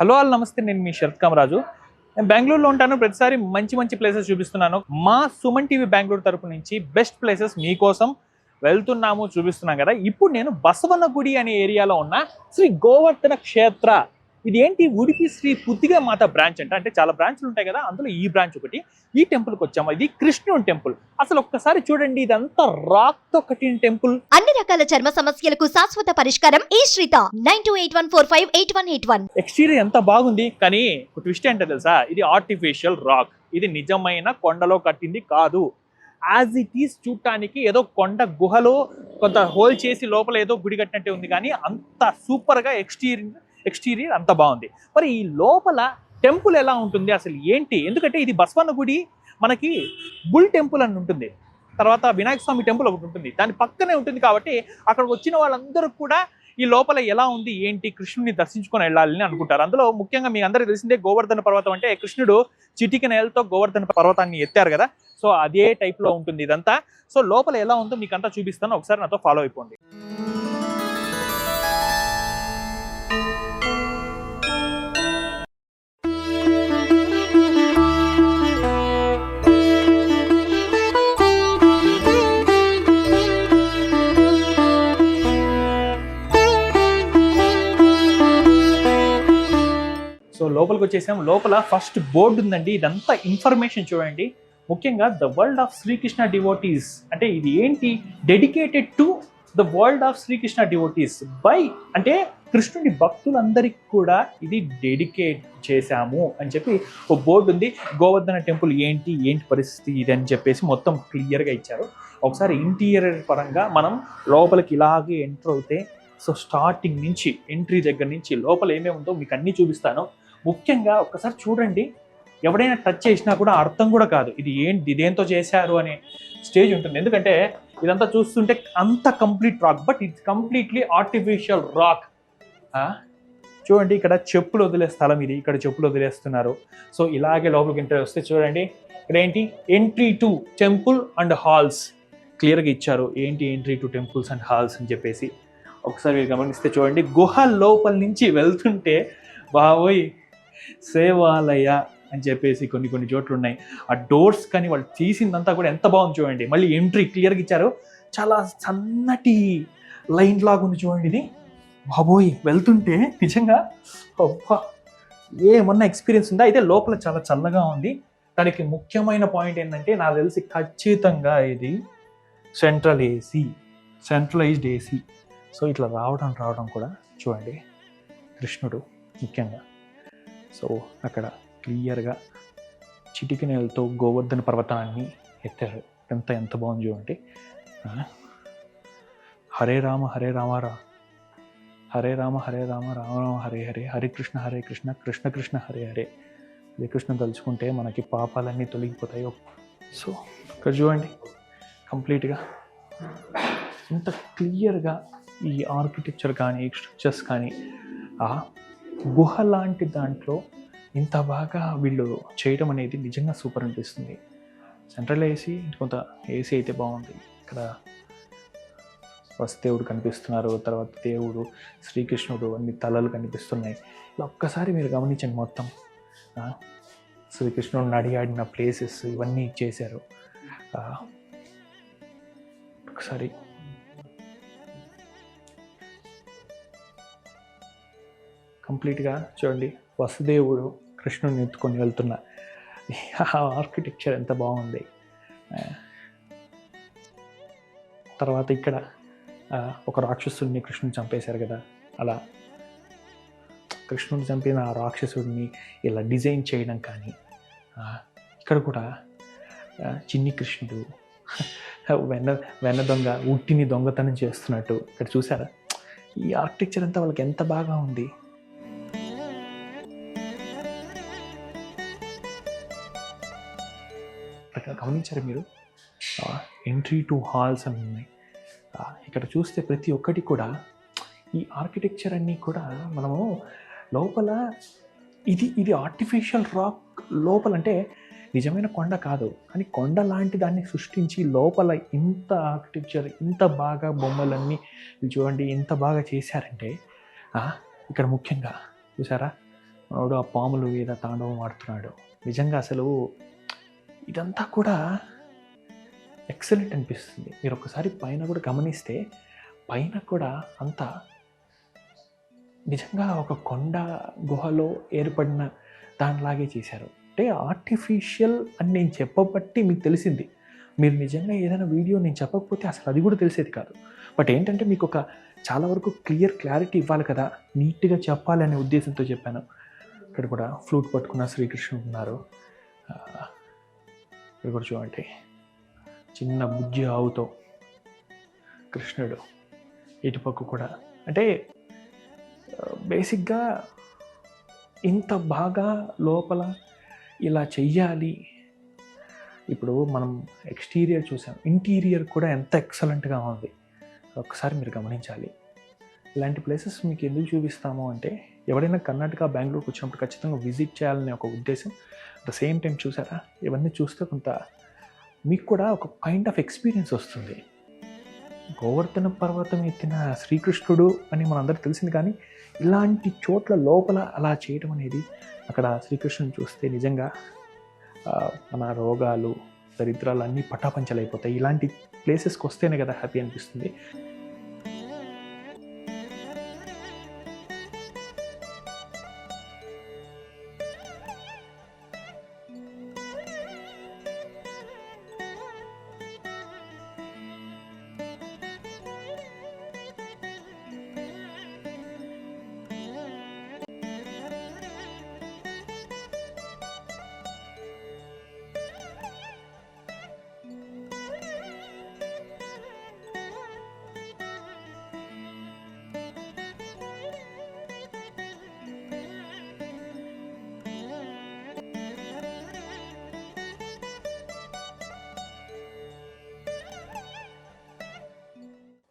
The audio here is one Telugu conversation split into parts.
హలో ఆల్ నమస్తే నేను మీ శరత్ కామరాజు నేను బెంగళూరులో ఉంటాను. ప్రతిసారి మంచి మంచి ప్లేసెస్ చూపిస్తున్నాను. మా సుమన్ టీవీ బెంగళూరు తరపు నుంచి బెస్ట్ ప్లేసెస్ మీకోసం వెళ్తున్నాము చూపిస్తున్నాం కదా. ఇప్పుడు నేను బసవన్న గుడి అనే ఏరియాలో ఉన్న శ్రీ గోవర్ధన క్షేత్ర ఇది ఏంటి ఉడిపి శ్రీ పుత్తిగా మాత బ్రాంచ్ అంట. అంటే చాలా బ్రాంచ్లు ఉంటాయి కదా అందులో ఈ బ్రాంచ్ ఒకటి. ఈ టెంపుల్కి వచ్చాము? ఇది కృష్ణుని టెంపుల్. అసలు ఒక్కసారి చూడండి ఇదంతా రాక్తో కట్టిన టెంపుల్. అన్ని రకాల చర్మ సమస్యలకు శాశ్వత పరిష్కారం ఈ శ్రీత. Nine two eight one four five eight one eight one. Exterior ఎంత బాగుంది కానీ ఒక ట్విస్ట్ ఏంటో తెలుసా? ఇది ఆర్టిఫిషియల్ రాక్ ఇది నిజమైన కొండలో కట్టింది కాదు. యాజ్ ఇట్ ఈస్ చూడటానికి ఏదో కొండ గుహలో కొంత హోల్ చేసి లోపల ఏదో గుడి కట్టినట్టే ఉంది. కానీ అంత సూపర్గా ఎక్స్టీరియర్ ఎక్స్టీరియర్ అంత బాగుంది. మరి ఈ లోపల టెంపుల్ ఎలా ఉంటుంది అసలు ఏంటి? ఎందుకంటే ఇది బస్వన్న గుడి మనకి బుల్ టెంపుల్ అని ఉంటుంది. తర్వాత వినాయక స్వామి టెంపుల్ ఒకటి ఉంటుంది. దాని పక్కనే ఉంటుంది కాబట్టి అక్కడ వచ్చిన వాళ్ళందరూ కూడా ఈ లోపల ఎలా ఉంది ఏంటి కృష్ణుని దర్శించుకొని వెళ్ళాలని అనుకుంటారు. అందులో ముఖ్యంగా మీ అందరికీ తెలిసిందే గోవర్ధన పర్వతం అంటే కృష్ణుడు చిటిక నేలతో గోవర్ధన పర్వతాన్ని ఎత్తారు కదా. సో అదే టైప్లో ఉంటుంది ఇదంతా. సో లోపల ఎలా ఉందో మీకు అంతా చూపిస్తాను. ఒకసారి నాతో ఫాలో అయిపోండి. లోపలికి వచ్చేసాం. లోపల ఫస్ట్ బోర్డు ఉందండి. ఇదంతా ఇన్ఫర్మేషన్ చూడండి. ముఖ్యంగా the world of Srikrishna devotees అంటే ఇది ఏంటి? Dedicated to the world of Srikrishna devotees by అంటే కృష్ణుడి భక్తులందరికీ కూడా ఇది డెడికేట్ చేశాము అని చెప్పి ఒక బోర్డు ఉంది. గోవర్ధన టెంపుల్ ఏంటి? ఏంటి పరిస్థితి ఇది అని చెప్పేసి మొత్తం క్లియర్గా ఇచ్చారు. ఒకసారి ఇంటీరియర్ పరంగా మనం లోపలికి ఇలాగే ఎంటర్ అవుతే సో స్టార్టింగ్ నుంచి ఎంట్రీ దగ్గర నుంచి లోపల ఏమేమి ఉందో మీకు అన్నీ చూపిస్తాను. ముఖ్యంగా ఒక్కసారి చూడండి ఎవడైనా టచ్ చేసినా కూడా అర్థం కూడా కాదు. ఇది ఏంటి ఇదేంతో చేశారు అనే స్టేజ్ ఉంటుంది. ఎందుకంటే ఇదంతా చూస్తుంటే అంత complete rock but it's completely artificial rock చూడండి ఇక్కడ చెప్పులు వదిలే స్థలం ఇది ఇక్కడ చెప్పులు వదిలేస్తున్నారు. సో ఇలాగే లోపలికి ఎంటర్ వస్తే చూడండి ఇక్కడ ఏంటి? Entry to temple and halls క్లియర్గా ఇచ్చారు. ఏంటి entry to temples and halls అని చెప్పేసి. ఒకసారి మీరు గమనిస్తే చూడండి గుహ లోపల నుంచి వెళ్తుంటే బాబోయ్ సేవాలయ అని చెప్పేసి కొన్ని కొన్ని చోట్లు ఉన్నాయి. ఆ డోర్స్ కానీ వాళ్ళు తీసిందంతా కూడా ఎంత బాగుంది చూడండి. మళ్ళీ ఎంట్రీ క్లియర్గా ఇచ్చారు. చాలా సన్నటి లైన్ లాగా ఉంది చూడండి ఇది. బాబోయ్! వెళ్తుంటే నిజంగా అబ్బా! ఏమన్నా ఎక్స్పీరియన్స్ ఉందా? అయితే లోపల చాలా చల్లగా ఉంది. దానికి ముఖ్యమైన పాయింట్ ఏంటంటే నాకు తెలిసి ఖచ్చితంగా ఇది central AC centralized AC. So ఇట్లా రావడం రావడం కూడా చూడండి. కృష్ణుడు ముఖ్యంగా. సో అక్కడ క్లియర్గా చిటికి నేలతో గోవర్ధన పర్వతాన్ని ఎత్తారు. ఎంత ఎంత బాగుంది చూడండి. హరే రామ హరే రామ రా. హరే రామ హరే రామ రామ రామ హరే హరే. హరే కృష్ణ హరే కృష్ణ కృష్ణ కృష్ణ హరే హరే. హరే కృష్ణ తలుచుకుంటే మనకి పాపాలన్నీ తొలగిపోతాయి. సో ఇక్కడ చూడండి. కంప్లీట్గా ఇంత క్లియర్గా ఈ ఆర్కిటెక్చర్ కానీ స్ట్రక్చర్స్ కానీ ఆ గుహ లాంటి దాంట్లో ఇంత బాగా వీళ్ళు చేయడం అనేది నిజంగా సూపర్ అనిపిస్తుంది. సెంట్రల్ ఏసీ కొంత ఏసీ అయితే బాగుంది. ఇక్కడ వసుదేవుడు కనిపిస్తున్నారు తర్వాత దేవుడు శ్రీకృష్ణుడు అన్ని తలలు కనిపిస్తున్నాయి. ఇలా ఒక్కసారి మీరు గమనించండి మొత్తం. ఆ, శ్రీకృష్ణుడు నడియాడిన ప్లేసెస్ ఇవన్నీ చేశారు. ఒకసారి కంప్లీట్గా చూడండి. వసుదేవుడు కృష్ణుని ఎత్తుకొని వెళ్తున్న ఆర్కిటెక్చర్ ఎంత బాగుంది. తర్వాత ఇక్కడ ఒక రాక్షసుడిని కృష్ణుని చంపేశారు కదా. అలా కృష్ణుని చంపిన ఆ రాక్షసుడిని ఇలా డిజైన్ చేయడం కానీ ఇక్కడ కూడా చిన్ని కృష్ణుడు వెన్న వెన్న దొంగ ఉట్టిని దొంగతనం చేస్తున్నట్టు. ఇక్కడ చూసారా? ఈ ఆర్కిటెక్చర్ అంతా వాళ్ళకి ఎంత బాగా ఉంది. గమనించారు మీరు? ఎంట్రీ టు హాల్స్ అని ఉన్నాయి. ఇక్కడ చూస్తే ప్రతి ఒక్కటి కూడా ఈ ఆర్కిటెక్చర్ అన్నీ కూడా మనము లోపల ఇది ఇది ఆర్టిఫిషియల్ రాక్ లోపల అంటే నిజమైన కొండ కాదు. కానీ కొండ లాంటి దాన్ని సృష్టించి లోపల ఇంత ఆర్కిటెక్చర్ ఇంత బాగా బొమ్మలన్నీ చూడండి ఎంత బాగా చేశారంటే ఇక్కడ ముఖ్యంగా చూసారా? మనోడు ఆ పాములు మీద తాండవం ఆడుతున్నాడు. నిజంగా అసలు ఇదంతా కూడా ఎక్సలెంట్ అనిపిస్తుంది. మీరు ఒకసారి పైన కూడా గమనిస్తే పైన కూడా అంతా నిజంగా ఒక కొండ గుహలో ఏర్పడిన దానిలాగే చేశారు. అంటే ఆర్టిఫిషియల్ అని నేను చెప్పబట్టి మీకు తెలిసింది. మీరు నిజంగా ఏదైనా వీడియో నేను చెప్పకపోతే అసలు అది కూడా తెలిసేది కాదు. బట్ ఏంటంటే మీకు ఒక చాలా వరకు క్లియర్ క్లారిటీ ఇవ్వాలి కదా. నీట్గా చెప్పాలనే ఉద్దేశంతో చెప్పాను. ఇక్కడ కూడా ఫ్లూట్ పట్టుకున్న శ్రీకృష్ణుడు ఉన్నారు. ఆ, ఇక్కడ కూడా చూడండి చిన్న బుజ్జి ఆవుతో కృష్ణుడు ఇటుపక్క కూడా. అంటే బేసిక్గా ఇంత బాగా లోపల ఇలా చెయ్యాలి. ఇప్పుడు మనం ఎక్స్టీరియర్ చూసాం. ఇంటీరియర్ కూడా ఎంత ఎక్సలెంట్గా ఉంది. ఒకసారి మీరు గమనించాలి. ఇలాంటి ప్లేసెస్ మీకు ఎందుకు చూపిస్తాము అంటే ఎవరైనా కర్ణాటక బెంగళూరుకి వచ్చినప్పుడు ఖచ్చితంగా విజిట్ చేయాలనే ఒక ఉద్దేశం. ద సేమ్ టైం చూసారా? ఇవన్నీ చూస్తే కొంత మీకు కూడా ఒక కైండ్ ఆఫ్ ఎక్స్పీరియన్స్ వస్తుంది. గోవర్ధన పర్వతం ఎత్తిన శ్రీకృష్ణుడు అని మనందరికీ తెలిసింది కానీ ఇలాంటి చోట్ల లోపల అలా చేయడం అనేది అక్కడ శ్రీకృష్ణుని చూస్తే నిజంగా మన రోగాలు దరిద్రాలు అన్నీ పటాపంచలైపోతాయి. ఇలాంటి ప్లేసెస్కి వస్తేనే కదా హ్యాపీ అనిపిస్తుంది.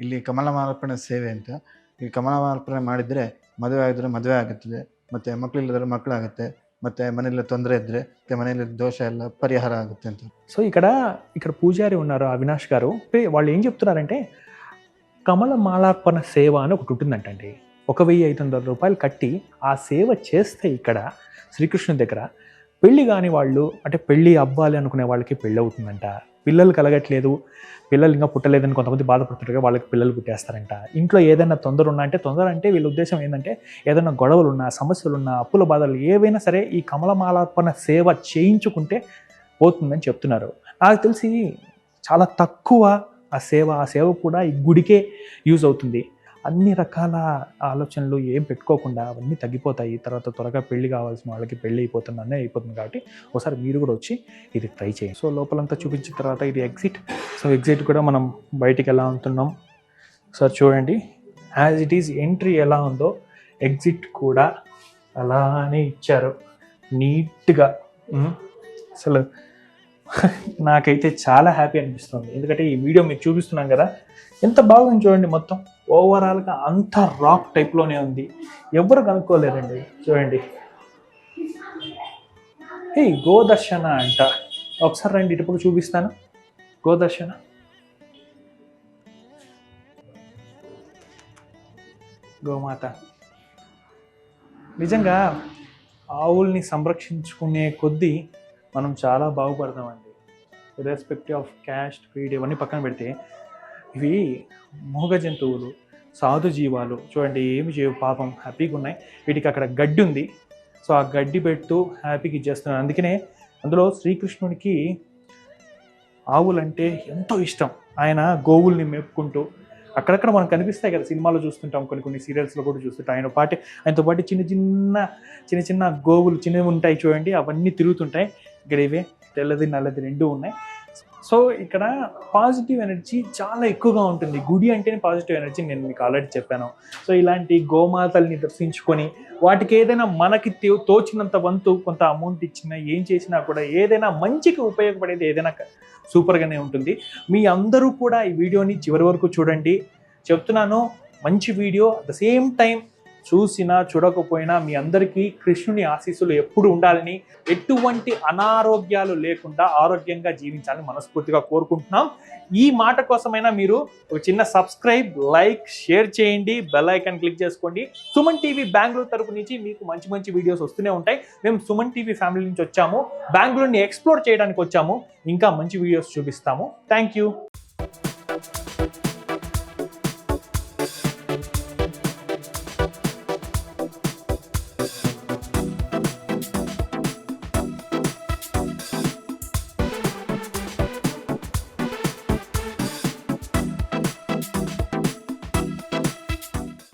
ಇಲ್ಲಿ ಕಮಲ ಮಾರ್ಪಣೆ ಸೇವೆ ಅಂತ ಈ ಕಮಲ ಮಾರ್ಪಣೆ ಮಾಡಿದರೆ ಮದುವೆ ಆಗಿದ್ರೆ ಮದುವೆ ಆಗುತ್ತದೆ ಮತ್ತು ಮಕ್ಕಳಿಲ್ಲದ್ರೆ ಮಕ್ಕಳಾಗುತ್ತೆ ಮತ್ತು ಮನೆಯಲ್ಲಿ ತೊಂದರೆ ಇದ್ದರೆ ಮತ್ತು ಮನೆಯಲ್ಲಿ ದೋಷ ಎಲ್ಲ ಪರಿಹಾರ ಆಗುತ್ತೆ ಅಂತ సో ఇక్కడ ఇక్కడ పూజారి ఉన్నారు అవినాష్ గారు పే- వాళ్ళు ఏం చెప్తున్నారంటే కమల మాలార్పణ సేవ అని ఒకటి ఉంటుందంటండి ఒక వెయ్యి ఐదు వందల రూపాయలు కట్టి ఆ సేవ చేస్తే ఇక్కడ శ్రీకృష్ణుని దగ్గర పెళ్లి కాని వాళ్ళు అంటే పెళ్ళి అవ్వాలి అనుకునే వాళ్ళకి పెళ్ళి అవుతుందంట పిల్లలు కలగట్లేదు పిల్లలు ఇంకా పుట్టలేదని కొంతమంది బాధపడుతుంటారు వాళ్ళకి పిల్లలు పుట్టేస్తారంట. ఇంట్లో ఏదైనా తొందర ఉన్నా అంటే తొందర అంటే వీళ్ళ ఉద్దేశం ఏంటంటే ఏదైనా గొడవలు ఉన్నా సమస్యలు ఉన్నా అప్పుల బాధలు ఏవైనా సరే ఈ కమలమాలార్పణ సేవ చేయించుకుంటే పోతుందని చెప్తున్నారు. నాకు తెలిసి చాలా తక్కువ ఆ సేవ ఆ సేవ కూడా ఈ గుడికే యూజ్ అవుతుంది. అన్ని రకాల ఆలోచనలు ఏం పెట్టుకోకుండా అవన్నీ తగ్గిపోతాయి. తర్వాత త్వరగా పెళ్ళి కావాల్సిన వాళ్ళకి పెళ్ళి అయిపోతుంది అయిపోతుంది కాబట్టి ఒకసారి మీరు కూడా వచ్చి ఇది ట్రై చేయండి. సో లోపలంతా చూపించిన తర్వాత ఇది ఎగ్జిట్. సో ఎగ్జిట్ కూడా మనం బయటికి ఎలా ఉంటున్నాం? సార్ చూడండి. యాజ్ ఇట్ ఈజ్ ఎంట్రీ ఎలా ఉందో ఎగ్జిట్ కూడా అలానే ఇచ్చారు. నీట్గా. అసలు నాకైతే చాలా హ్యాపీ అనిపిస్తుంది. ఎందుకంటే ఈ వీడియో మీకు చూపిస్తున్నాం కదా. ఎంత బాగుంది చూడండి మొత్తం. ఓవరాల్గా అంత రాక్ టైప్లోనే ఉంది. ఎవరు కనుక్కోలేరండి? చూడండి. ఏ గోదర్శన అంట. ఒకసారి రండి ఇటుపక్క చూపిస్తాను. గోదర్శన. గోమాత. నిజంగా ఆవుల్ని సంరక్షించుకునే కొద్దీ మనం చాలా బాగుపడతామండి. రెస్పెక్ట్ ఆఫ్ క్యాస్ట్ క్రీడ్ ఇవన్నీ పక్కన పెడితే ఇవి మూగ జంతువులు సాధు జీవాలు. చూడండి ఏమి చేయవు పాపం హ్యాపీగా ఉన్నాయి. వీటికి అక్కడ గడ్డి ఉంది. సో ఆ గడ్డి పెడుతూ హ్యాపీగా ఇచ్చేస్తున్నాను. అందుకనే అందులో శ్రీకృష్ణుడికి ఆవులంటే ఎంతో ఇష్టం. ఆయన గోవుల్ని మేపుకుంటూ అక్కడక్కడ మనకు కనిపిస్తాయి కదా సినిమాలో చూస్తుంటాం కొన్ని కొన్ని సీరియల్స్లో కూడా చూస్తుంటాం. ఆయన పాటు ఆయనతో పాటు చిన్న చిన్న చిన్న చిన్న గోవులు చిన్నవి ఉంటాయి చూడండి అవన్నీ తిరుగుతుంటాయి. ఇక్కడ ఇవే తెల్లది నల్లది రెండు ఉన్నాయి. సో ఇక్కడ పాజిటివ్ ఎనర్జీ చాలా ఎక్కువగా ఉంటుంది. గుడి అంటేనే పాజిటివ్ ఎనర్జీ నేను మీకు ఆల్రెడీ చెప్పాను. సో ఇలాంటి గోమాతల్ని దర్శించుకొని వాటికి ఏదైనా మనకి తోచినంత వంతు కొంత అమౌంట్ ఇచ్చినా ఏం చేసినా కూడా ఏదైనా మంచికి ఉపయోగపడేది ఏదైనా సూపర్గానే ఉంటుంది. మీ అందరూ కూడా ఈ వీడియోని చివరి వరకు చూడండి. చెప్తున్నాను మంచి video at the same time చూసినా చూడకపోయినా మీ అందరికీ కృష్ణుని ఆశీస్సులు ఎప్పుడు ఉండాలని ఎటువంటి అనారోగ్యాలు లేకుండా ఆరోగ్యంగా జీవించాలని మనస్ఫూర్తిగా కోరుకుంటున్నాం. ఈ మాట కోసమైనా మీరు ఒక చిన్న సబ్స్క్రైబ్ లైక్ షేర్ చేయండి. బెల్ ఐకాన్ క్లిక్ చేసుకోండి. సుమన్ టీవీ బెంగళూరు తరపు నుంచి మీకు మంచి మంచి వీడియోస్ వస్తూనే ఉంటాయి. మేము సుమన్ టీవీ ఫ్యామిలీ నుంచి వచ్చాము. బెంగళూరుని ఎక్స్ప్లోర్ చేయడానికి వచ్చాము. ఇంకా మంచి వీడియోస్ చూపిస్తాము. Thank you